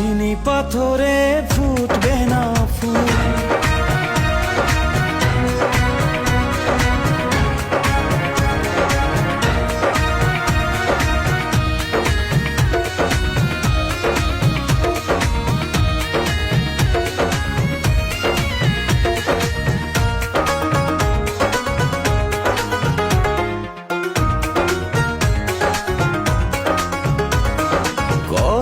বুঝিনি পাথরে ফুটবে না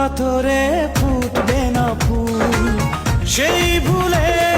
পাথরে ফুটবে না ফুল। সেই ভুলেরই